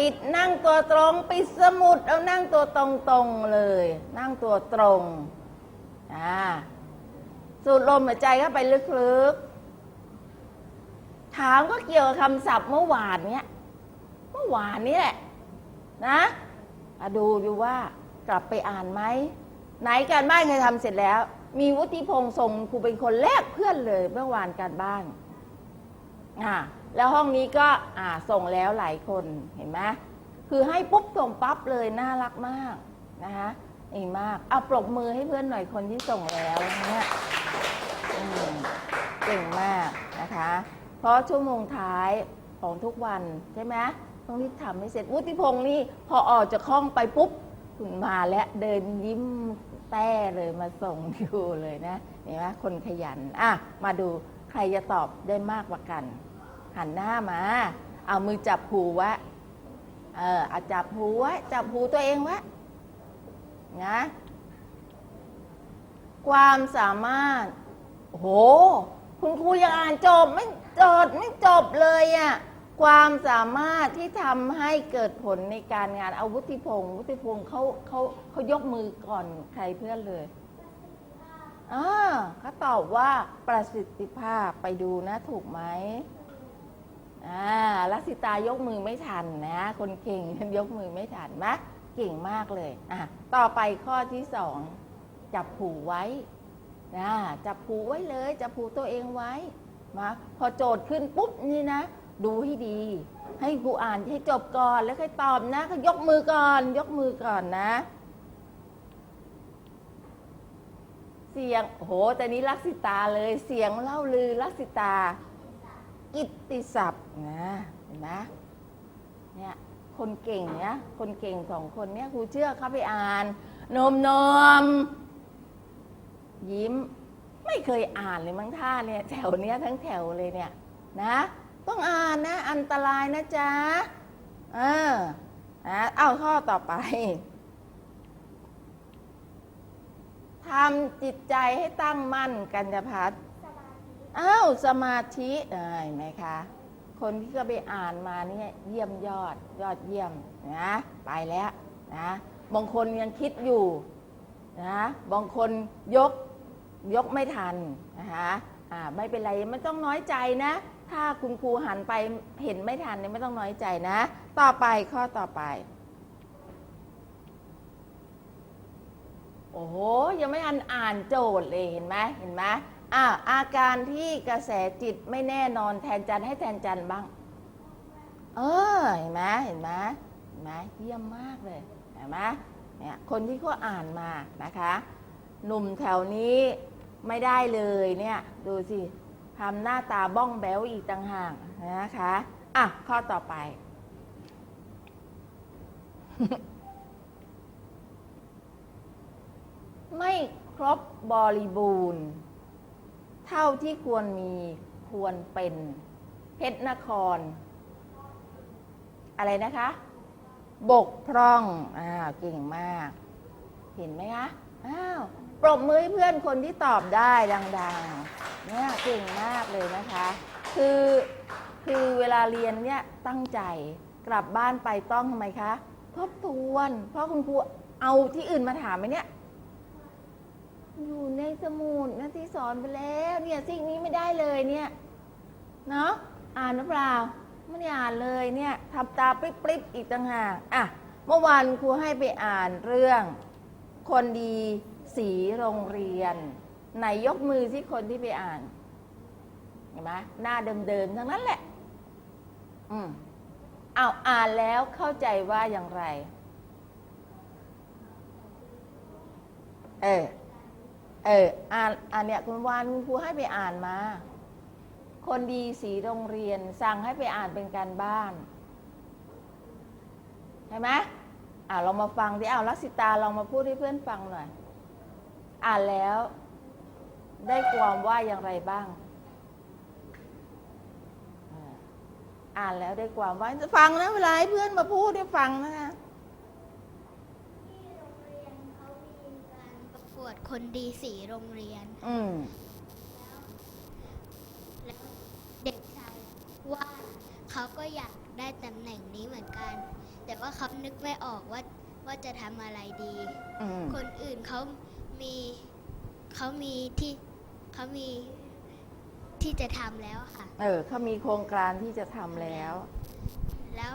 ปิดนั่งตัวตรง ปิดสมุดเอานั่งตัวตรงตรงๆเลย นั่งตัวตรงอ่าสูดลมหายใจเข้าไปลึกๆ ถามก็เกี่ยวกับคำศัพท์เมื่อวานเนี้ยเมื่อวานนี้แหละ นะมาดูดูว่ากลับไปอ่านไหมไหนการบ้านเคยทำเสร็จแล้ว มีวุฒิพงษ์ส่งครูเป็นคนแรกเพื่อนเลยเมื่อวานการบ้านอ่า แล้วห้องนี้ก็อ่าส่งแล้วหลายคนเห็นไหมคือให้ปุ๊บส่งปั๊บเลยน่ารักมากนะคะดีมากเอาปรบมือให้เพื่อนหน่อยคนที่ส่งแล้วเนี่ยเก่งมากนะคะ เพราะชั่วโมงท้ายของทุกวันใช่ไหมต้องรีบทำให้เสร็จวุฒิพงษ์นี่พอออกจากห้องไปปุ๊บถึงมาแล้วเดินยิ้มแต้เลยมาส่งอยู่เลยนะเห็นไหมคนขยันอะมาดูใครจะตอบได้มากกว่ากัน หันหน้ามา เอามือจับหูว้เอออาจับหูว้จับหูตัวเองว้นะความสามารถโห คุณครูยังอ่านจบไม่จบไม่จบเลยอะ่ะความสามารถที่ทำให้เกิดผลในการงานเอาวุฒิพงศ์วุฒิพงศ์เขาเขาเขายกมือก่อนใครเพื่อนเลยอ่าเขาตอบว่าประสิทธิภาพไปดูนะถูกไหม อ่าลักษิตายกมือไม่ทันนะ คนเก่งยกมือไม่ทันมะเก่งมากเลยอะต่อไปข้อที่สองจับผูไว้นะจับผูไว้เลยจับผูตัวเองไว้มาพอโจทย์ขึ้นปุ๊บนี่นะ ดูให้ดี ให้ครูอ่านให้จบก่อนแล้วค่อยตอบนะก็ยกมือก่อน ยกมือก่อนนะ เสียงโอ้โหแต่นี้ลักษิตาเลยเสียงเล่าลือลักษิตา กิตติศัพท์นะเห็นไหมเนี่ยคนเก่งเนี่ยคนเก่งสองคนเนี่ยครูเชื่อเขาไปอ่านนมนมยิ้ม ไม่เคยอ่านเลยมั้งท่าเนี่ยแถวเนี้ยทั้งแถวเลยเนี่ยนะ ต้องอ่านนะ อันตรายนะจ๊ะเออนะเอาข้อต่อไปทำจิตใจให้ตั้งมั่นกัญญพัฒน์ อ้าวสมาธิเอ่ยไหมคะ คนที่ก็ไปอ่านมาเนี่ยเยี่ยมยอดยอดเยี่ยมนะไปแล้วนะบางคนยังคิดอยู่นะบางคนยกยกไม่ทันนะคะอ่าไม่เป็นไรไม่ต้องน้อยใจนะ ถ้าคุณครูหันไปเห็นไม่ทันเนี่ยไม่ต้องน้อยใจนะ ต่อไปข้อต่อไป โอ้โหยังไม่ทันอ่านโจทย์เลยเห็นไหมเห็นไหม อ่าอาการที่กระแสจิตไม่แน่นอนแทนจันให้แทนจันบ้าง เออเห็นไหมเห็นไหมเห็นไหมเยี่ยมมากเลยเห็นไหมเนี่ยคนที่เขาอ่านมานะคะ หนุ่มแถวนี้ไม่ได้เลยเนี่ยดูสิทำหน้าตาบ้องแบ้วอีกต่างหากนะคะอะข้อต่อไป ไม่ครบบริบูรณ์ เท่าที่ควรมีควรเป็นเพชรนคร อะไรนะคะ บกพร่องอ้าวเก่งมาก เห็นไหมคะอ้าวปรบมือให้เพื่อนคนที่ตอบได้ดังๆเนี่ยเก่งมากเลยนะคะ คือคือเวลาเรียนเนี่ยตั้งใจกลับบ้านไปต้องทำไมคะ ทบทวน เพราะคุณครูเอาที่อื่นมาถามไหมเนี่ย อยู่ในสมุดนะที่สอนไปแล้วเนี่ยสิ่งนี้ไม่ได้เลยเนี่ยเนาะอ่านหรือเปล่าไม่ได้อ่านเลยเนี่ยทำตาปริบๆอีกต่างหากอะเมื่อวานครูให้ไปอ่านเรื่องคนดีสีโรงเรียน ไหนยกมือที่คนที่ไปอ่านเห็นไหมหน้าเดิมๆทั้งนั้นแหละ อืมเอาอ่านแล้วเข้าใจว่าอย่างไร เออ เอออ่านอ่านเนี่ยคุณวานคุณครูให้ไปอ่านมา คนดีสีโรงเรียนสั่งให้ไปอ่านเป็นการบ้านใช่ไหมอ่าเรามาฟังดิเอาลักษิตาลองมาพูดให้เพื่อนฟังหน่อย อ่านแล้ว ได้ความว่าอย่างไรบ้าง อ่าอ่านแล้วได้ความว่าฟังนะเวลาให้เพื่อนมาพูดให้ฟังนะคะ ที่โรงเรียนเขามีการประก วดคนดีสีโรงเรียน อืมแล้วเด็กชายว่านเขาก็อยากได้ตำแหน่งนี้เหมือนกัน แต่ว่าเขานึกไม่ออกว่าว่าจะทำอะไรดี อืมคนอื่นเขามีเขามีที่เขามีที่จะทำแล้วค่ะ เออเขามีโครงการที่จะทำแล้ว แล้ว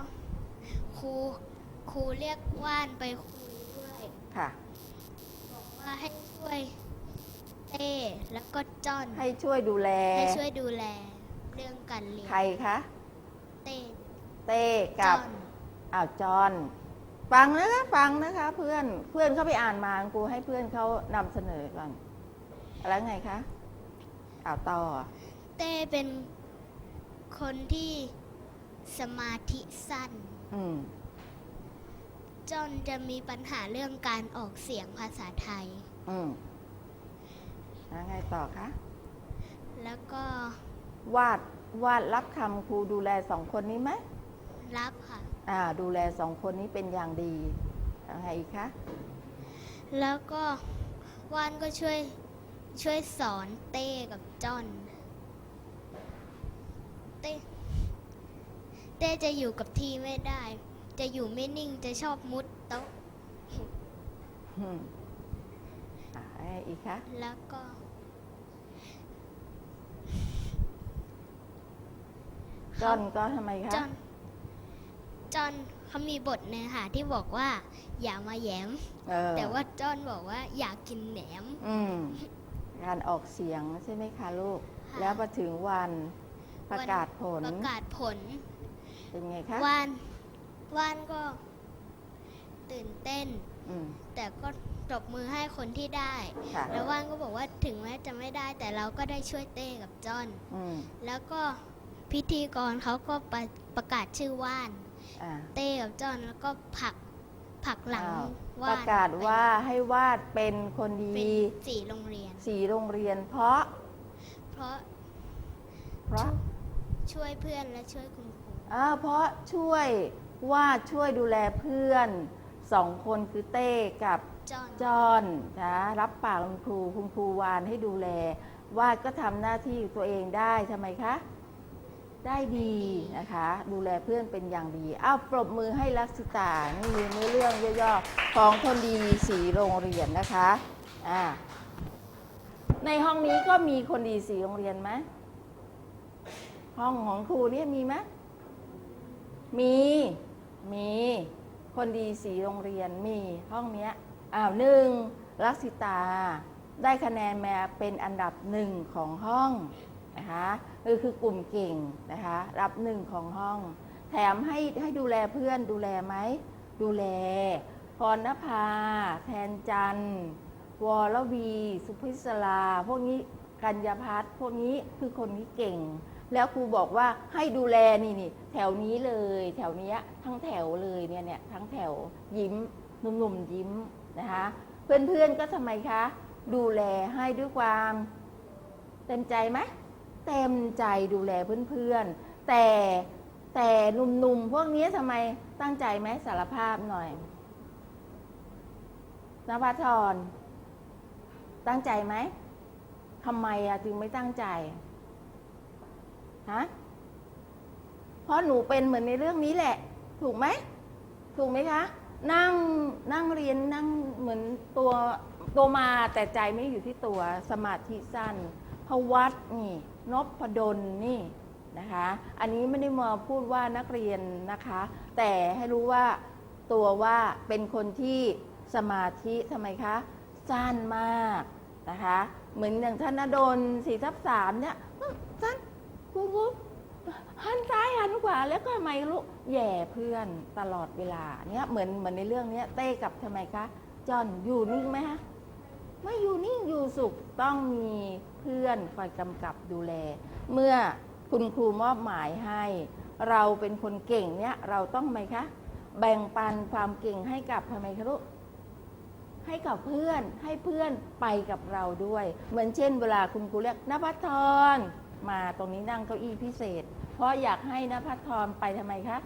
ครูครูเรียกว่านไปคุยด้วย ค่ะบอก ว่าให้ช่วยเต้แล้วก็จ้อนให้ช่วยดูแล ให้ช่วยดูแล เรื่องการเรียนใครคะ เต้เต้จ้กัอบนอ้าวจอนฟังนะคะฟังนะคะ เพื่อนเพื่อนเขาไปอ่านมาครูให้เพื่อนเขานำเสนอก่อนแล้วไงคะอ้าวต่อเต้เป็นคนที่สมาธิสั้น อืม จอนจะมีปัญหาเรื่องการออกเสียงภาษาไทย อืมแล้วไงต่อคะ แล้วก็วาดวาดรับคำครูดูแลสองคนนี้ไหมรับค่ะ อ่า ดูแลสองคนนี้เป็นอย่างดีแล้วไงอีกคะ แล้วก็ว่านก็ช่วยช่วยสอนเต้กับจอนเต้เต้จะอยู่กับที่ไม่ได้ จะอยู่ไม่นิ่งจะชอบมุดโต๊ะอืมอ่าแล้วไงอีกคะ แล้วก็ จอนก็ทำไมคะ จอนจอนเขามีบทเนื้อหาที่บอกว่า อย่ามาแหยม เออแต่ว่าจอนบอกว่าอยากกินแหนม อืม การออกเสียงใช่ไหมคะลูก ค่ะ แล้วพอถึงวันประกาศผล ประกาศผลเป็นไงคะว่าน ว่านก็ตื่นเต้น อืม แต่ก็ตบมือให้คนที่ได้ ค่ะ แล้วว่านก็บอกว่าถึงแม้จะไม่ได้ แต่เราก็ได้ช่วยเต้กับจอน อืมแล้วก็พิธีกรเขาก็ประประกาศชื่อว่าน อ่า เต้กับจอนแล้วก็ผลักผลักหลังอ้าวว่านประกาศว่าให้วาดเป็นคนดีเป็นสี่โรงเรียน สีโรงเรียน เพราะ เพราะเพราะช่วยเพื่อนและช่วยคุณครู อ่าเพราะช่วย วาดช่วยดูแลเพื่อนสองคนคือเต้กับจอนจอนนะรับปากคุณครูคุณครูวานให้ดูแล วาดก็ทำหน้าที่ตัวเองได้ทำไมคะ ได้ดีนะคะ ดูแลเพื่อนเป็นอย่างดีอ้าวปรบมือให้ลักษิตานี่คือเนื้อเรื่องย่อๆของคนดีสีโรงเรียนนะคะอ่าในห้องนี้ก็มีคนดีสีโรงเรียนไหมห้องของครูเนี่ยมีไหม มี มี คนดีสีโรงเรียนมีห้องเนี้ยอ้าวหนึ่งลักษิตา ได้คะแนนมาเป็นอันดับหนึ่งของห้องนะคะคือคือกลุ่มเก่งนะคะรับหนึ่งของห้อง แถมให้ให้ดูแลเพื่อนดูแลไหม ดูแล พรณภา แทนจันวรวี สุพิศลา พวกนี้กัญญาพัฒน์พวกนี้คือคนที่เก่ง แล้วครูบอกว่าให้ดูแลนี่นี่แถวนี้เลย แถวเนี้ยทั้งแถวเลยเนี่ยเนี่ยทั้งแถวยิ้มหนุ่มๆยิ้มนะคะ เพื่อนๆก็ทำไมคะ ดูแลให้ด้วยความเต็มใจไหมเต็มใจดูแลเพื่อนๆ แต่แต่หนุ่มๆพวกนี้ทำไมตั้งใจไหมสารภาพหน่อยนภัทรตั้งใจไหมทำไมอะจึงไม่ตั้งใจ ฮะเพราะหนูเป็นเหมือนในเรื่องนี้แหละ ถูกไหม ถูกไหมคะ นั่งนั่งเรียนนั่งเหมือนตัวตัวมาแต่ใจไม่อยู่ที่ตัวสมาธิสั้นพวัตนี่นพดลนี่นะคะ อันนี้ไม่ได้มาพูดว่านักเรียนนะคะ แต่ให้รู้ว่าตัวว่าเป็นคนที่สมาธิทำไมคะสั้นมากนะคะ เหมือนอย่างท่านนดลสีทับสามเนี่ย กูกูหันซ้ายหันขวาแล้วก็ทำไมลูกแย่เพื่อนตลอดเวลาเนี่ยเหมือนเหมือนในเรื่องเนี้ยเต้กับทำไมคะจอนอยู่นิ่งไหมฮะไม่อยู่นิ่งอยู่สุขต้องมีเพื่อนคอยกำกับดูแล เมื่อคุณครูมอบหมายให้ เราเป็นคนเก่งเนี่ยเราต้องไหมคะ แบ่งปันความเก่งให้กับทำไมคะลูกให้กับเพื่อนให้เพื่อนไปกับเราด้วย เหมือนเช่นเวลาคุณครูเรียกนภัทร มาตรงนี้นั่งเก้าอี้พิเศษ เพราะอยากให้นภัทรไปทำไมคะ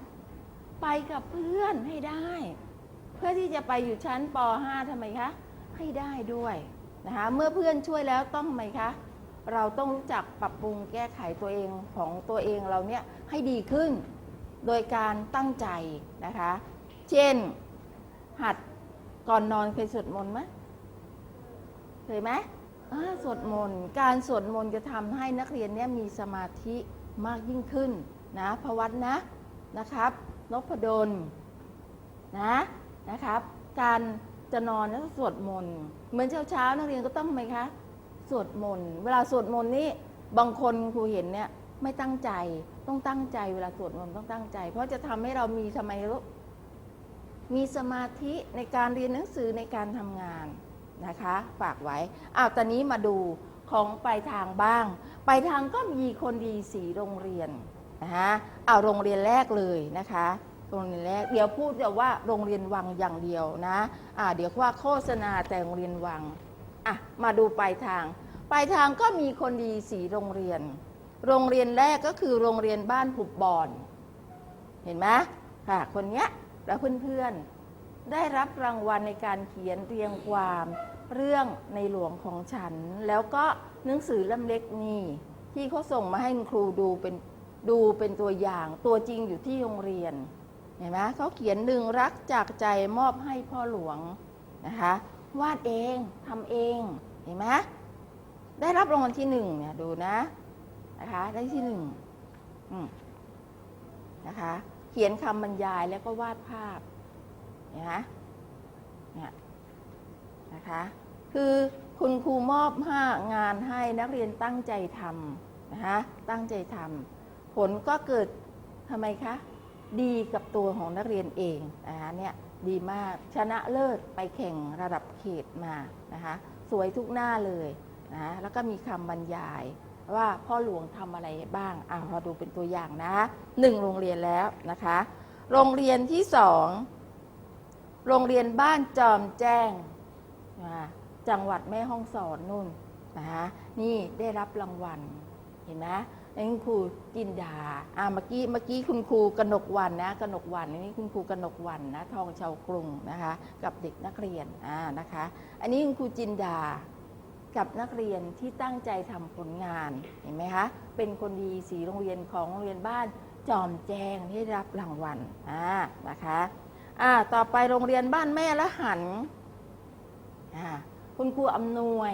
ไปกับเพื่อนให้ได้ เพื่อที่จะไปอยู่ชั้นป .5 ทำไมคะ ให้ได้ด้วยนะคะเมื่อเพื่อนช่วยแล้วต้องทำไมคะเราต้องรู้จักปรับปรุงแก้ไขตัวเองของตัวเองเราเนี่ยให้ดีขึ้น โดยการตั้งใจนะคะ เช่น หัดก่อนนอนเคยสวดมนต์ไหมเคยไหม อ่าสวดมนต์การสวดมนต์จะทำให้นักเรียนเนี่ยมีสมาธิมากยิ่งขึ้นนะพวัตนะนะครับนพดลนะนะครับ การจะนอนแล้วสวดมนต์เหมือนเช้าเช้านักเรียนก็ต้องทำไมคะสวดมนต์เวลาสวดมนต์นี่บางคนครูเห็นเนี่ยไม่ตั้งใจต้องตั้งใจเวลาสวดมนต์ต้องตั้งใจ เพราะจะทำให้เรามีทำไมรู้มีสมาธิในการเรียนหนังสือในการทำงาน นะคะฝากไว้อ้าวตอนนี้มาดูของปลายทางบ้างปลายทางก็มีคนดีสีโรงเรียนนะคะเอาโรงเรียนแรกเลยนะคะโรงเรียนแรกเดี๋ยวพูดแต่ว่าโรงเรียนวังอย่างเดียวนะอ่าเดี๋ยวว่าโฆษณาแต่โรงเรียนวังอะมาดูปลายทางปลายทางก็มีคนดีสีโรงเรียน โรงเรียนแรกก็คือโรงเรียนบ้านผุบบอน เห็นไหมค่ะคนเนี้ยและเพื่อนๆ ได้รับรางวัลในการเขียนเรียงความเรื่องในหลวงของฉัน แล้วก็หนังสือเล่มเล็กนี่ที่เขาส่งมาให้คุณครูดูเป็นดูเป็นตัวอย่าง ตัวจริงอยู่ที่โรงเรียนเห็นไหมเขาเขียนหนึ่งรักจากใจมอบให้พ่อหลวงนะคะวาดเองทำเองเห็นไหมได้รับรางวัลที่หนึ่งเนี่ยดูนะนะคะได้ที่หนึ่งนะคะ เขียนคำบรรยายแล้วก็วาดภาพ เห็นไหมเนี่ยนะคะคือคุณครูมอบห้างานให้นักเรียนตั้งใจทำนะคะตั้งใจทำผลก็เกิดทำไมคะ ดีกับตัวของนักเรียนเองนะคะเนี่ยดีมากชนะเลิศไปแข่งระดับเขตมานะคะสวยทุกหน้าเลยนะแล้วก็มีคำบรรยายว่าพ่อหลวงทำอะไรบ้างอะเราดูเป็นตัวอย่างนะหนึ่งโรงเรียนแล้วนะคะ โรงเรียนที่สอง โรงเรียนบ้านจอมแจ้งจังหวัดแม่ฮ่องสอนนู่นนะคะนี่ได้รับรางวัลเห็นไหมนี่คุณครูจินดาอ่าเมื่อกี้เมื่อกี้คุณครูกนกวันนะกนกวันนี่คุณครูกนกวันนะทองชาวกรุงนะคะกับเด็กนักเรียนอ่านะคะ อันนี้คุณครูจินดากับนักเรียนที่ตั้งใจทำผลงานเห็นไหมคะเป็นคนดีสีโรงเรียนของโรงเรียนบ้านจอมแจงที่ได้รับรางวัลอ่านะคะ อ่าต่อไปโรงเรียนบ้านแม่ละหันอ่าคุณครูอำนวย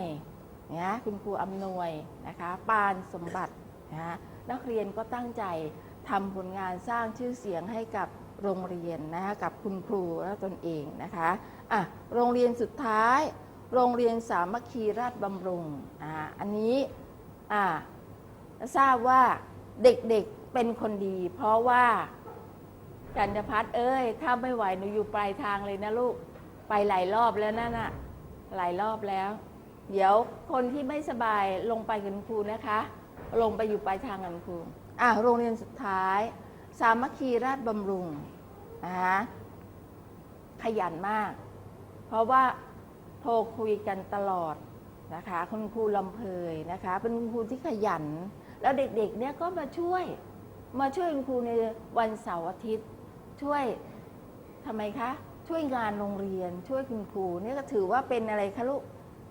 นะคุณครูอำนวยนะคะปานสมบัตินะนักเรียนก็ตั้งใจทำผลงานสร้างชื่อเสียงให้กับโรงเรียนนะคะกับคุณครูและตนเองนะคะอะโรงเรียนสุดท้าย โรงเรียนสามัคคีราชบำรุงอ่าอันนี้อ่าทราบว่าเด็กๆเป็นคนดี เพราะว่า จันทพัฒน์เอ้ย ถ้าไม่ไหวหนูอยู่ปลายทางเลยนะลูก ไปหลายรอบแล้วนั่นน่ะ หลายรอบแล้ว เดี๋ยวคนที่ไม่สบายลงไปกับคุณครูนะคะ ลงไปอยู่ปลายทางกันครู อะโรงเรียนสุดท้าย สามัคคีราชบำรุงนะคะขยันมาก เพราะว่าโทรคุยกันตลอดนะคะ คุณครูลำเพยนะคะ เป็นคุณครูที่ขยัน แล้วเด็กๆเนี่ยก็มาช่วย มาช่วยคุณครูในวันเสาร์อาทิตย์ ช่วยทำไมคะ ช่วยงานโรงเรียน ช่วยคุณครูเนี่ยก็ถือว่าเป็นอะไรคะลูก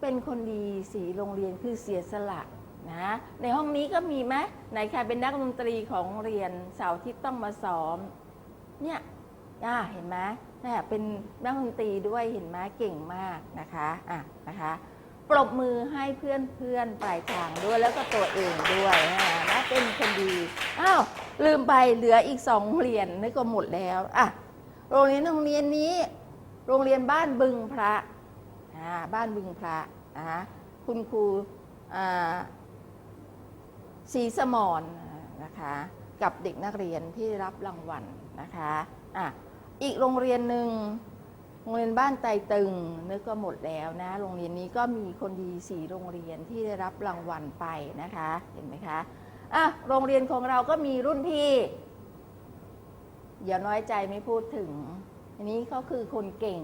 เป็นคนดีสีโรงเรียนคือเสียสละนะในห้องนี้ก็มีไหมไหนใครเป็นนักดนตรีของเรียนเสาร์ที่ต้องมาซ้อม เนี่ยอ่าเห็นไหมเนี่ยเป็นนักดนตรีด้วยเห็นไหมเก่งมากนะคะอะนะคะปรบมือให้เพื่อนเพื่อนปลายทางด้วยแล้วก็ตัวเองด้วยนะเป็นคนดีอ้าว ลืมไปเหลืออีกสองโรงเรียนนี่ก็หมดแล้วอะโรงเรียนโรงเรียนนี้ โรงเรียนบ้านบึงพระอ่าบ้านบึงพระนะคุณครูอ่าสีสมอนนะคะกับเด็กนักเรียนที่ได้รับรางวัลนะคะอะอีกโรงเรียนหนึ่งโรงเรียนบ้านไตตึงนึกก็หมดแล้วนะ โรงเรียนนี้ก็มีคนดีสี่โรงเรียนที่ได้รับรางวัลไปนะคะ เห็นไหมคะ อะโรงเรียนของเราก็มีรุ่นพี่ อย่าน้อยใจไม่พูดถึง อันนี้เขาคือคนเก่ง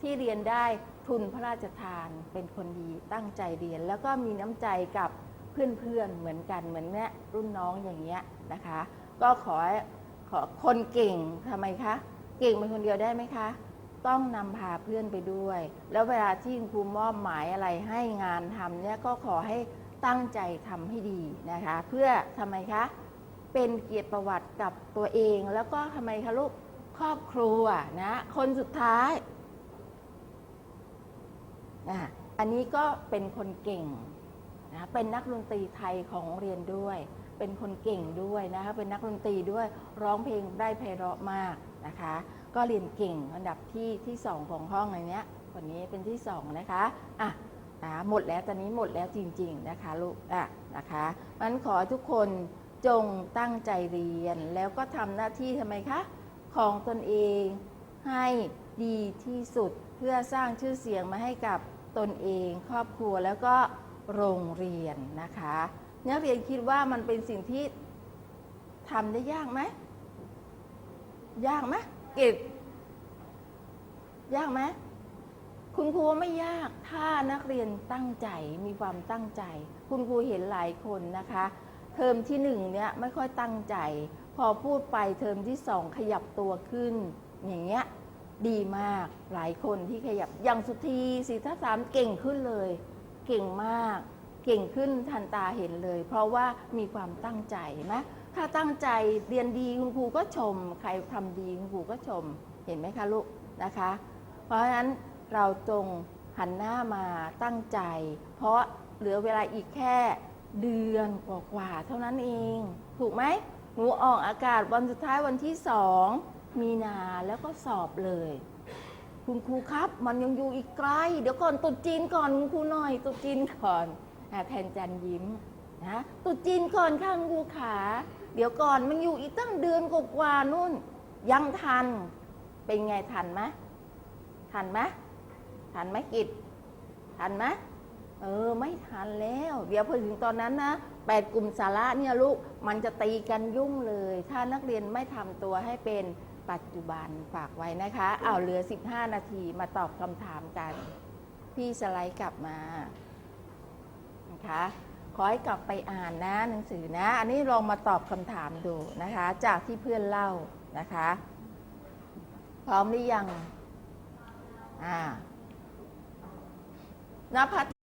ที่เรียนได้ทุนพระราชทานเป็นคนดีตั้งใจเรียน แล้วก็มีน้ำใจกับเพื่อนๆเหมือนกันเหมือนแม่รุ่นน้องอย่างเงี้ยนะคะ ก็ขอขอคนเก่งทำไมคะ เก่งเป็นคนเดียวได้ไหมคะ ต้องนำพาเพื่อนไปด้วย แล้วเวลาที่คุณครูมอบหมายอะไรให้งานทำเนี่ยก็ขอให้ ตั้งใจทำให้ดีนะคะ เพื่อทำไมคะ เป็นเกียรติประวัติกับตัวเอง แล้วก็ทำไมคะลูกครอบครัวนะคนสุดท้ายอะอันนี้ก็เป็นคนเก่งนะเป็นนักดนตรีไทยของโรงเรียนด้วย เป็นคนเก่งด้วยนะคะเป็นนักดนตรีด้วยร้องเพลงได้ไพเราะมากนะคะ ก็เรียนเก่งอันดับที่ที่สองของห้องในเนี้ยคนนี้เป็นที่สองนะคะอะ นะหมดแล้วตอนนี้หมดแล้วจริง ๆ นะคะลูกอะนะคะมันขอทุกคนจงตั้งใจเรียน แล้วก็ทำหน้าที่ทำไมคะของตนเองให้ดีที่สุดเพื่อสร้างชื่อเสียงมาให้กับตนเอง ครอบครัวแล้วก็โรงเรียนนะคะนักเรียนคิดว่ามันเป็นสิ่งที่ทำได้ยากไหมยากไหมเกิจยากไหม คุณครูไม่ยากถ้านักเรียนตั้งใจมีความตั้งใจ คุณครูเห็นหลายคนนะคะ เทอมที่หนึ่งเนี่ยไม่ค่อยตั้งใจ พอพูดไปเทอมที่สองขยับตัวขึ้น อย่างเงี้ยดีมากหลายคนที่ขยับอย่างสุธีสีทัศสามเก่งขึ้นเลย เก่งมาก เก่งขึ้นทันตาเห็นเลย เพราะว่ามีความตั้งใจไหมถ้าตั้งใจเรียนดีคุณครูก็ชม ใครทำดีคุณครูก็ชมเห็นไหมคะลูกนะคะ เพราะฉะนั้น เราจงหันหน้ามาตั้งใจ เพราะเหลือเวลาอีกแค่เดือนกว่าๆเท่านั้นเอง ถูกไหมหนูออกอากาศวันสุดท้ายวันที่สองมีนาแล้วก็สอบเลย คุณครูครับมันยังอยู่อีกไกล เดี๋ยวก่อนตุดจีนก่อนคุณครูหน่อยตุดจีนก่อนแทนจันยิ้มนะตุดจีนก่อนค่ะคุณครูขา เดี๋ยวก่อนมันอยู่อีกตั้งเดือนกว่าๆนู่น ยังทัน เป็นไงทันไหมทันไหม ทันไหมกิจทันไหมเออไม่ทันแล้ว เดี๋ยวพอถึงตอนนั้นนะแปดกลุ่มสาระเนี่ยลูกมันจะตีกันยุ่งเลย ถ้านักเรียนไม่ทำตัวให้เป็นปัจจุบันฝากไว้นะคะเอาเหลือ 15 นาทีมาตอบคำถามกัน พี่สไลด์กลับมานะคะขอให้กลับไปอ่านนะหนังสือนะ อันนี้ลองมาตอบคำถามดูนะคะ จากที่เพื่อนเล่านะคะ พร้อมหรือยังอ่า นภัส